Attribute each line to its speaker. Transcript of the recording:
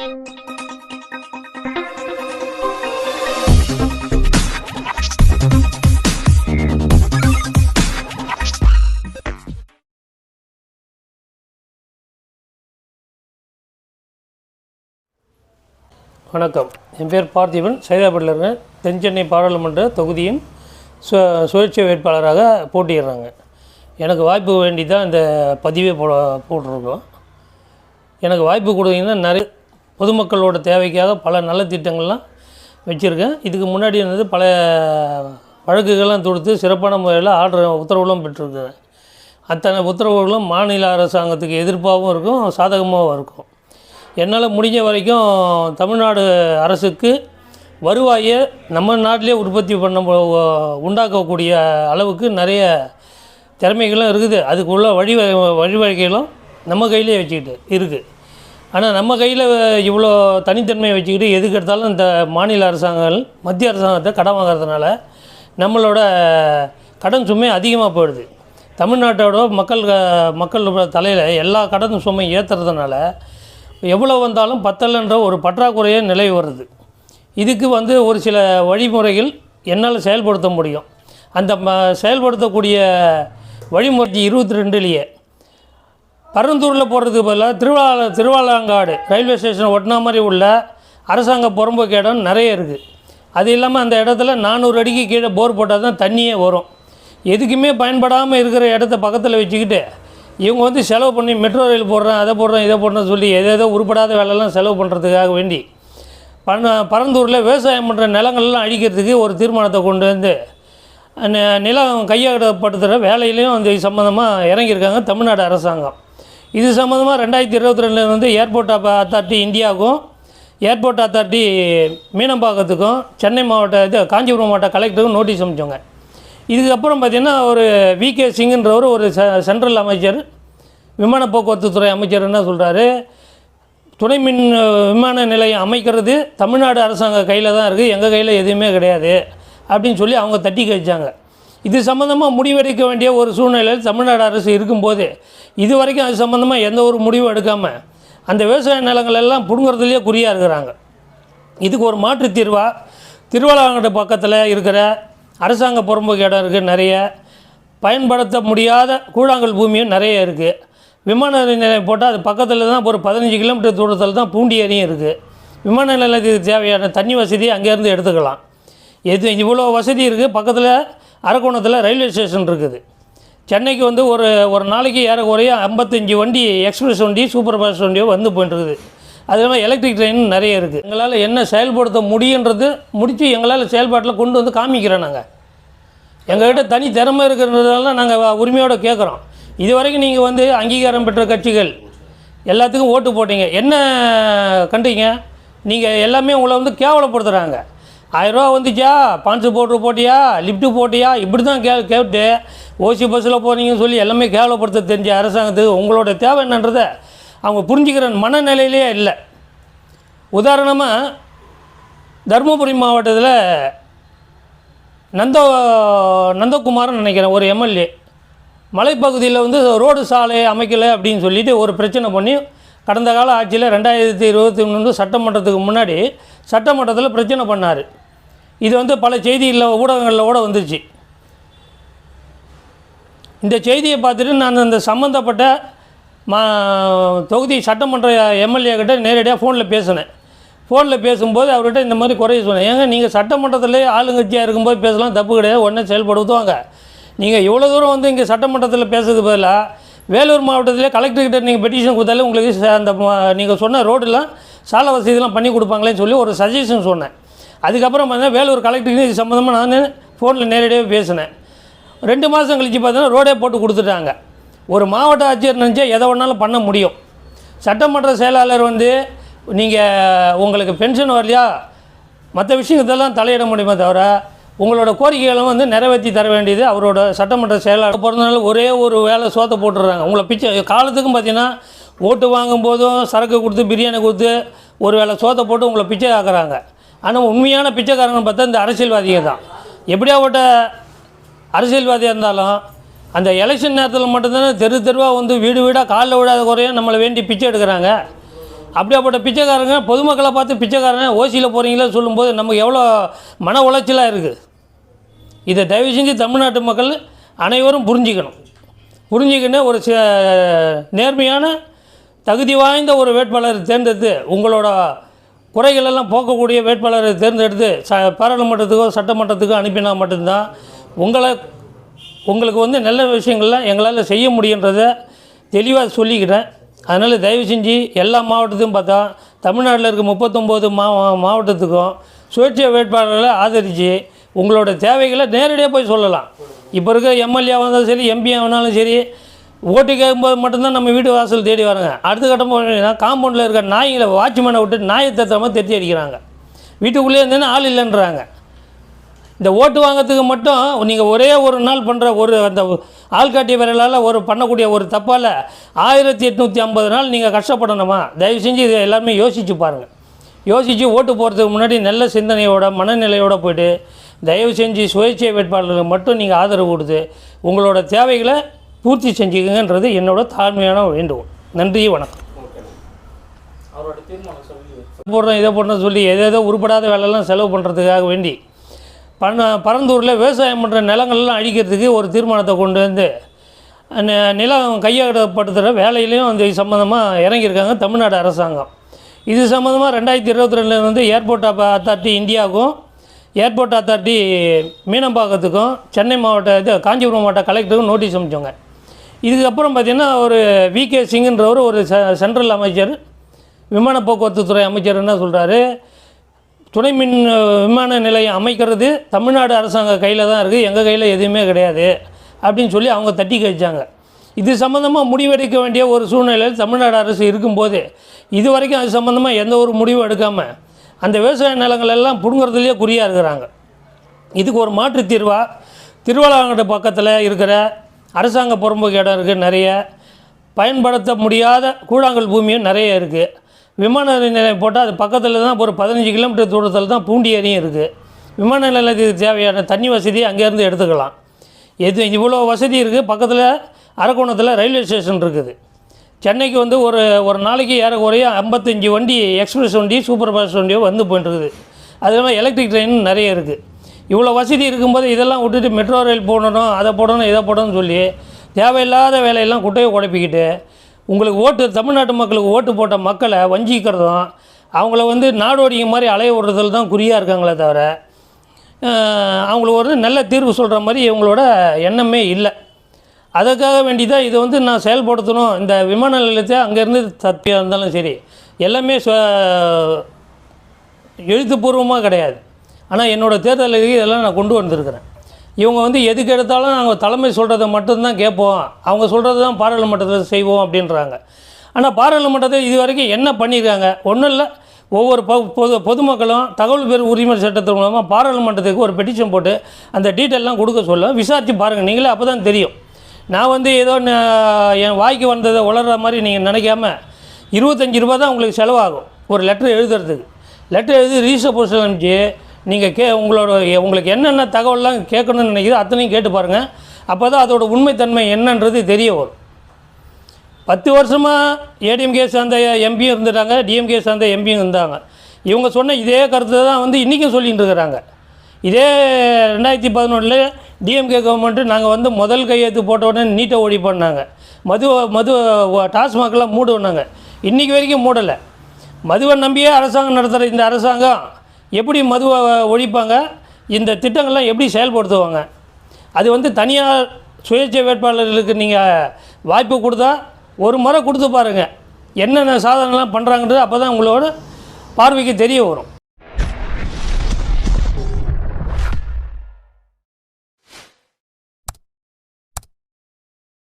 Speaker 1: வணக்கம். என் பேர் பார்த்திபன். சைதாப்பேட்டில் இருக்கேன் தென்சென்னை பாராளுமன்ற தொகுதியின் சு சுயேட்சை வேட்பாளராக போட்டியிடுறாங்க. எனக்கு வாய்ப்பு வேண்டி தான் இந்த பதிவே போ போட்டிருக்கோம். எனக்கு வாய்ப்பு கொடுத்தீங்கன்னா நிறைய பொதுமக்களோட தேவைக்காக பல நலத்திட்டங்கள்லாம் வச்சுருக்கேன். இதுக்கு முன்னாடி வந்து பல வழக்குகள்லாம் தொடுத்து சிறப்பான முறையில் ஆர்டர் உத்தரவுகளும் பெற்றிருக்கிறேன். அத்தனை உத்தரவுகளும் மாநில அரசாங்கத்துக்கு எதிர்ப்பாகவும் இருக்கும் சாதகமாகவும் இருக்கும். என்னால் முடிஞ்ச வரைக்கும் தமிழ்நாடு அரசுக்கு வருவாயை நம்ம நாட்டிலே உற்பத்தி பண்ண மு- உண்டாக்கக்கூடிய அளவுக்கு நிறைய திறமைகளும் இருக்குது. அதுக்குள்ள வழி வழிவகைகளும் நம்ம கையிலே வச்சுக்கிட்டு இருக்குது ஆனால் நம்ம கையில் இவ்வளோ தனித்தன்மையை வச்சுக்கிட்டு எதுக்கு எடுத்தாலும் இந்த மாநில அரசாங்கங்கள் மத்திய அரசாங்கத்தை கடன் வாங்குறதுனால நம்மளோட கடன் சுமை அதிகமாக போயிடுது. தமிழ்நாட்டோட மக்கள் க- மக்கள் தலையில் எல்லா கடன் சுமை ஏற்றுறதுனால எவ்வளோ வந்தாலும் பத்தலைன்ற ஒரு பற்றாக்குறையே நிலை வருது. இதுக்கு வந்து ஒரு சில வழிமுறைகள் என்னால் செயல்படுத்த முடியும். அந்த ம செயல்படுத்தக்கூடிய வழிமுறை இருபத்தி ரெண்டுலேயே பரந்தூரில் போகிறதுக்கு பதிலாக திருவாள திருவாலாங்காடு ரயில்வே ஸ்டேஷன் ஒட்டினா மாதிரி உள்ள அரசாங்க புறம்போக்கு இடம் நிறைய இருக்குது அது இல்லாமல் அந்த இடத்துல நானூறு அடிக்கு கீழே போர் போட்டால் தான் தண்ணியே வரும். எதுக்குமே பயன்படாமல் இருக்கிற இடத்த பக்கத்தில் வச்சுக்கிட்டு இவங்க வந்து செலவு பண்ணி மெட்ரோ ரயில் போடுறேன் அதை போடுறேன் இதை போடுறேன்னு சொல்லி எதேதோ உருப்படாத வேலைலாம் செலவு பண்ணுறதுக்காக வேண்டி பண்ண பரந்தூரில் விவசாயம் பண்ணுற நிலங்கள்லாம் அழிக்கிறதுக்கு ஒரு தீர்மானத்தை கொண்டு வந்து நிலம் கையகப்படுத்துகிற வேலையிலையும் அந்த சம்மந்தமாக இறங்கியிருக்காங்க தமிழ்நாடு அரசாங்கம். இது சம்மந்தமாக ரெண்டாயிரத்தி இருபத்தி ரெண்டுலேருந்து வந்து ஏர்போர்ட் அத்தாரிட்டி இந்தியாவுக்கும் ஏர்போர்ட் அத்தாரிட்டி மீனம்பாக்கத்துக்கும் சென்னை மாவட்ட இது காஞ்சிபுரம் மாவட்ட கலெக்டருக்கும் நோட்டீஸ் அனுப்பிச்சோங்க இதுக்கப்புறம் பார்த்திங்கன்னா ஒரு வி கே சிங்ன்றவர் ஒரு சென்ட்ரல் அமைச்சர் விமான போக்குவரத்து துறை அமைச்சர் என்ன சொல்கிறாரு துணை மின் விமான நிலையம் அமைக்கிறது தமிழ்நாடு அரசாங்க கையில் தான் இருக்குது எங்கள் கையில் எதுவுமே கிடையாது அப்படின்னு சொல்லி அவங்க தட்டி கழிச்சாங்க. இது சம்மந்தமாக முடிவெடுக்க வேண்டிய ஒரு சூழ்நிலையில் தமிழ்நாடு அரசு இருக்கும்போது இது வரைக்கும் அது சம்மந்தமாக எந்த ஒரு முடிவும் எடுக்காமல் அந்த விவசாய நிலங்கள் எல்லாம் பிடுங்குறதுலேயே குறியாக இருக்கிறாங்க. இதுக்கு ஒரு மாற்று தீர்வாக திருவள்ளாங்கட்டு பக்கத்தில் இருக்கிற அரசாங்க புறம்போக்கு இடம் இருக்குது நிறைய. பயன்படுத்த முடியாத கூழாங்கல் பூமியும் நிறைய இருக்குது விமான நிலையம் போட்டால் அது பக்கத்தில் தான் ஒரு பதினஞ்சு கிலோமீட்டர் தூரத்தில் தான் பூண்டி ஏரியும் இருக்குது விமான நிலையத்துக்கு தேவையான தண்ணி வசதியை அங்கேருந்து எடுத்துக்கலாம். எது இவ்வளோ வசதி இருக்குது பக்கத்தில் அரக்கோணத்தில் ரயில்வே ஸ்டேஷன் இருக்குது. சென்னைக்கு வந்து ஒரு ஒரு நாளைக்கு ஏறக்குறைய ஐம்பத்தஞ்சு வண்டி எக்ஸ்பிரஸ் வண்டி சூப்பர் ஃபாஸ்ட் வண்டியோ வந்து போயிட்டுருக்குது அது இல்லாமல் எலக்ட்ரிக் ட்ரெயின் நிறைய இருக்குது எங்களால் என்ன செயல்படுத்த முடியுன்றது முடித்து எங்களால் செயல்பாட்டில் கொண்டு வந்து காமிக்கிறோம் நாங்கள் எங்கள்கிட்ட தனி திறமை இருக்கிறதுனால நாங்கள் உரிமையோடு கேட்குறோம் இது வரைக்கும் நீங்கள் வந்து அங்கீகாரம் பெற்ற கட்சிகள் எல்லாத்துக்கும் ஓட்டு போட்டீங்க. என்ன கண்டீங்க? நீங்கள் எல்லாமே உங்களை வந்து கேவலப்படுத்துகிறாங்க ஆயிரரூவா வந்துச்சா? பான்சு போட்டு போட்டியா? லிஃப்ட்டு போட்டியா? இப்படி தான் கே கேட்டு ஓசி பஸ்ஸில் போனீங்கன்னு சொல்லி எல்லாமே கேவலப்படுத்த தெரிஞ்ச அரசாங்கத்துக்கு உங்களோட தேவை என்னன்றதை அவங்க புரிஞ்சுக்கிற மனநிலையிலே இல்லை. உதாரணமாக தருமபுரி மாவட்டத்தில் நந்த நந்தகுமார்னு நினைக்கிறேன் ஒரு எம்எல்ஏ. மலைப்பகுதியில் வந்து ரோடு சாலை அமைக்கலை அப்படின்னு சொல்லிட்டு ஒரு பிரச்சனை பண்ணி கடந்த கால ஆட்சியில் ரெண்டாயிரத்தி இருபத்தி மூணு சட்டமன்றத்துக்கு முன்னாடி சட்டமன்றத்தில் பிரச்சனை பண்ணார். இது வந்து பல செய்திகளில் ஊடகங்களில் கூட வந்துச்சு இந்த செய்தியை பார்த்துட்டு நான் அந்த சம்மந்தப்பட்ட மா தொகுதி சட்டமன்ற எம்எல்ஏ கிட்ட நேரடியாக ஃபோனில் பேசினேன். ஃபோனில் பேசும்போது அவர்கிட்ட இந்த மாதிரி குறைய சொன்னேன். ஏங்க நீங்கள் சட்டமன்றத்திலே ஆளுங்கட்சியாக இருக்கும்போது பேசலாம் தப்பு கிடையாது உடனே செயல்படுத்துவாங்க. நீங்கள் இவ்வளோ தூரம் வந்து இங்கே சட்டமன்றத்தில் பேசுறது பதிலாக வேலூர் மாவட்டத்திலே கலெக்டர்கிட்ட நீங்கள் பெட்டிஷன் கொடுத்தாலே உங்களுக்கு அந்த நீங்கள் சொன்ன ரோடெலாம் சாலை வசதிலாம் பண்ணி கொடுப்பாங்களேன்னு சொல்லி ஒரு சஜஷன் சொன்னேன். அதுக்கப்புறம் பார்த்தீங்கன்னா வேலூர் கலெக்டருக்கு இது சம்மந்தமாக நான் ஃபோனில் நேரடியாக பேசினேன். ரெண்டு மாதம் கழித்து பார்த்தீங்கன்னா ரோடே போட்டு கொடுத்துட்டாங்க. ஒரு மாவட்ட ஆட்சியர் நினச்சா எதை வேணாலும் பண்ண முடியும். சட்டமன்ற செயலாளர் வந்து நீங்கள் உங்களுக்கு பென்ஷன் வரலையா? மற்ற விஷயத்தெல்லாம் தலையிட முடியுமே தவிர உங்களோட கோரிக்கைகளும் வந்து நிறைவேற்றி தர வேண்டியது அவரோட சட்டமன்ற செயலாளர். பிறந்தனால ஒரே ஒரு வேலை சோத்தை போட்டுடுறாங்க. உங்களை பிச்சை காலத்துக்கும் பார்த்தீங்கன்னா ஓட்டு வாங்கும் போதும் சரக்கு கொடுத்து பிரியாணி கொடுத்து ஒரு வேளை சோத்தை போட்டு உங்களை பிச்சை ஆக்குறாங்க ஆனால் உண்மையான பிச்சைக்காரங்க பார்த்தா இந்த அரசியல்வாதிங்க தான். எப்படியாவட்ட அரசியல்வாதியாக இருந்தாலும் அந்த எலெக்ஷன் நேரத்தில் மட்டும்தானே தெரு தெருவாக வந்து வீடு வீடாக காலில் விடாத குறையும் நம்மளை வேண்டி பிச்சை எடுக்கிறாங்க. அப்படியாப்பட்ட பிச்சைக்காரங்க பொதுமக்களை பார்த்து பிச்சைக்காரங்க ஓசியில் போகிறீங்களோ சொல்லும்போது நமக்கு எவ்வளோ மன உளைச்சலாக இருக்குது இதை தயவு செஞ்சு தமிழ்நாட்டு மக்கள் அனைவரும் புரிஞ்சிக்கணும். புரிஞ்சிக்கின்னு ஒரு ச நேர்மையான தகுதி வாய்ந்த ஒரு வேட்பாளர் தேர்ந்தெடுத்து உங்களோட குறைகளெல்லாம் போக்கக்கூடிய வேட்பாளரை தேர்ந்தெடுத்து ச பாராளுமன்றத்துக்கோ சட்டமன்றத்துக்கோ அனுப்பினா மட்டும்தான் உங்களை உங்களுக்கு வந்து நல்ல விஷயங்கள்லாம் எங்களால் செய்ய முடியுன்றதை தெளிவாக சொல்லிக்கிறேன். அதனால் தயவு செஞ்சு எல்லா மாவட்டத்தையும் பார்த்தா தமிழ்நாட்டில் இருக்க முப்பத்தொம்போது மா மாவட்டத்துக்கும் சுயேட்சை வேட்பாளர்களை ஆதரித்து உங்களோட தேவைகளை நேரடியாக போய் சொல்லலாம். இப்போ இருக்க எம்எல்ஏ வந்தாலும் சரி எம்பி ஆனாலும் சரி ஓட்டு கேட்கும்போது மட்டும்தான் நம்ம வீட்டு வாசல் தேடி வராங்க. அடுத்த கட்டம் போனீங்கன்னா காம்பவுண்டில் இருக்கிற நாய்களை வாட்ச்மேனை விட்டு நாயை தத்தாமல் தெத்தி அடிக்கிறாங்க. வீட்டுக்குள்ளேயே இருந்தேன்னா ஆள் இல்லைன்றாங்க. இந்த ஓட்டு வாங்கிறதுக்கு மட்டும் நீங்கள் ஒரே ஒரு நாள் பண்ணுற ஒரு அந்த ஆள்காட்டிய விரலால் ஒரு பண்ணக்கூடிய ஒரு தப்பால் ஆயிரத்தி எட்நூற்றி ஐம்பது நாள் நீங்கள் கஷ்டப்படணுமா? தயவு செஞ்சு இதை எல்லாருமே யோசிச்சு பாருங்கள் யோசித்து ஓட்டு போகிறதுக்கு முன்னாடி நல்ல சிந்தனையோட மனநிலையோடு போயிட்டு தயவு செஞ்சு சுயேட்சை வேட்பாளர்களுக்கு மட்டும் நீங்கள் ஆதரவு கொடுத்து உங்களோட தேவைகளை பூர்த்தி செஞ்சுக்கங்கன்றது என்னோட தாழ்மையான வேண்டுகோள். நன்றி வணக்கம். போடுறோம் இதை போடுறோம் சொல்லி எதேதோ உருப்படாத வேலைலாம் செலவு பண்ணுறதுக்காக வேண்டி பண்ண பரந்தூரில் விவசாயம் பண்ணுற நிலங்கள்லாம் அழிக்கிறதுக்கு ஒரு தீர்மானத்தை கொண்டு வந்து நிலம் கையகப்படுத்துகிற வேலையிலையும் அந்த சம்மந்தமாக இறங்கியிருக்காங்க தமிழ்நாடு அரசாங்கம். இது சம்மந்தமாக ரெண்டாயிரத்தி இருபத்தி ரெண்டுலேருந்து வந்து ஏர்போர்ட் அத்தாரிட்டி இந்தியாவுக்கும் ஏர்போர்ட் அத்தாரிட்டி மீனம்பாக்கத்துக்கும் சென்னை மாவட்ட இது காஞ்சிபுரம் மாவட்ட கலெக்டருக்கும் நோட்டீஸ் அனுப்பிச்சோங்க. இதுக்கப்புறம் பார்த்திங்கன்னா ஒரு வி கே சிங்குன்றவர் ஒரு ச சென்ட்ரல் அமைச்சர் விமான போக்குவரத்து துறை அமைச்சர் என்ன சொல்கிறாரு துணை மின் விமான நிலையம் அமைக்கிறது தமிழ்நாடு அரசாங்க கையில் தான் இருக்குது எங்கள் கையில் எதுவுமே கிடையாது அப்படின்னு சொல்லி அவங்க தட்டி கழிச்சாங்க. இது சம்மந்தமாக முடிவெடுக்க வேண்டிய ஒரு சூழ்நிலையில் தமிழ்நாடு அரசு இருக்கும்போது இது வரைக்கும் அது சம்மந்தமாக எந்த ஒரு முடிவும் எடுக்காமல் அந்த விவசாய நிலங்கள் எல்லாம் பிடுங்குறதுலேயே குறியாக இருக்கிறாங்க. இதுக்கு ஒரு மாற்று தீர்வாக திருவள்ளாங்கட்டு பக்கத்தில் இருக்கிற அரசாங்க புறம்போக்கு இடம் இருக்குது நிறைய. பயன்படுத்த முடியாத கூழாங்கல் பூமியும் நிறைய இருக்குது விமான நிலையம் போட்டால் அது பக்கத்தில் தான் ஒரு பதினஞ்சு கிலோமீட்டர் தூரத்தில் தான் பூண்டி ஏரியும் இருக்குது விமான நிலையத்துக்கு தேவையான தண்ணி வசதி அங்கேருந்து எடுத்துக்கலாம். எது இவ்வளோ வசதி இருக்குது பக்கத்தில் அரக்கோணத்தில் ரயில்வே ஸ்டேஷன் இருக்குது. சென்னைக்கு வந்து ஒரு ஒரு நாளைக்கு ஏறக்குறைய ஐம்பத்தஞ்சு வண்டி எக்ஸ்பிரஸ் வண்டி சூப்பர் ஃபாஸ்ட் வண்டியோ வந்து போயிட்டுருக்குது அது இல்லாமல் எலக்ட்ரிக் ட்ரெயின் நிறைய இருக்குது இவ்வளோ வசதி இருக்கும்போது இதெல்லாம் விட்டுட்டு மெட்ரோ ரயில் போடணும் அதை போடணும் இதை போடணும்னு சொல்லி தேவையில்லாத வேலையெல்லாம் குட்டையை குழப்பிக்கிட்டு உங்களுக்கு ஓட்டு தமிழ்நாட்டு மக்களுக்கு ஓட்டு போட்ட மக்களை வஞ்சிக்கிறதும் அவங்கள வந்து நாடோடிங்க மாதிரி அலைய விடுறதுல தான் குறியாக இருக்காங்களே தவிர அவங்களுக்கு ஒரு நல்ல தீர்வு சொல்கிற மாதிரி இவங்களோட எண்ணமே இல்லை. அதுக்காக வேண்டி தான் இதை வந்து நான் செயல்படுத்தணும். இந்த விமான நிலையத்தை அங்கேருந்து தப்பியாக இருந்தாலும் சரி எல்லாமே எழுத்துப்பூர்வமாக கிடையாது. ஆனால் என்னோடய தேர்தல் இதெல்லாம் நான் கொண்டு வந்திருக்கிறேன். இவங்க வந்து எதுக்கு எடுத்தாலும் நாங்கள் தலைமை சொல்கிறத மட்டும்தான் கேட்போம். அவங்க சொல்கிறது தான் பாராளுமன்றத்தில் செய்வோம் அப்படின்றாங்க. ஆனால் பாராளுமன்றத்தில் இது வரைக்கும் என்ன பண்ணியிருக்காங்க? ஒன்றும் இல்லை. ஒவ்வொரு ப பொது பொதுமக்களும் தகவல் பெறு உரிமை சட்டத்தின் மூலமாக பாராளுமன்றத்துக்கு ஒரு பெட்டிஷன் போட்டு அந்த டீட்டெயிலாம் கொடுக்க சொல்ல விசாரித்து பாருங்கள் நீங்களே அப்போ தான் தெரியும். நான் வந்து ஏதோ என் வாய்க்கு வந்ததை உளர்ற மாதிரி நீங்கள் நினைக்காம இருபத்தஞ்சி ரூபா தான் உங்களுக்கு செலவாகும். ஒரு லெட்டர் எழுதுறதுக்கு. லெட்டர் எழுதி ரிஜிஸ்டர் போஸ்டில் அனுப்பிச்சு நீங்கள் கே உங்களோட உங்களுக்கு என்னென்ன தகவல்லாம் கேட்கணும்னு நினைக்கிறோ அத்தனையும் கேட்டு பாருங்கள் அப்போ தான் அதோட உண்மைத்தன்மை என்னன்றது தெரிய வரும். பத்து வருஷமாக ஏடிஎம்கே சார்ந்த எம்பியும் இருந்துட்டாங்க டிஎம்கே சார்ந்த எம்பியும் இருந்தாங்க. இவங்க சொன்ன இதே கருத்தை தான் வந்து இன்றைக்கும் சொல்லிகிட்டு இருக்கிறாங்க. இதே ரெண்டாயிரத்தி பதினொன்றில் டிஎம்கே கவர்மெண்ட்டு நாங்கள் வந்து முதல் கையெழுத்து போட்ட உடனே நீட்டை ஒழி பண்ணாங்க. மது மது டாஸ்மாகலாம் மூடுனாங்க. இன்றைக்கி வரைக்கும் மூடலை. மதுவை நம்பியே அரசாங்கம் நடத்துகிற இந்த அரசாங்கம் எப்படி மதுவை ஒழிப்பாங்க? இந்த திட்டங்கள்லாம் எப்படி செயல்படுத்துவாங்க? அது வந்து தனியார் சுயேட்சை வேட்பாளர்களுக்கு நீங்கள் வாய்ப்பு கொடுத்தா ஒரு முறை கொடுத்து பாருங்கள் என்னென்ன சாதனைலாம் பண்ணுறாங்கன்றது அப்போ தான் உங்களோட பார்வைக்கு தெரிய வரும்.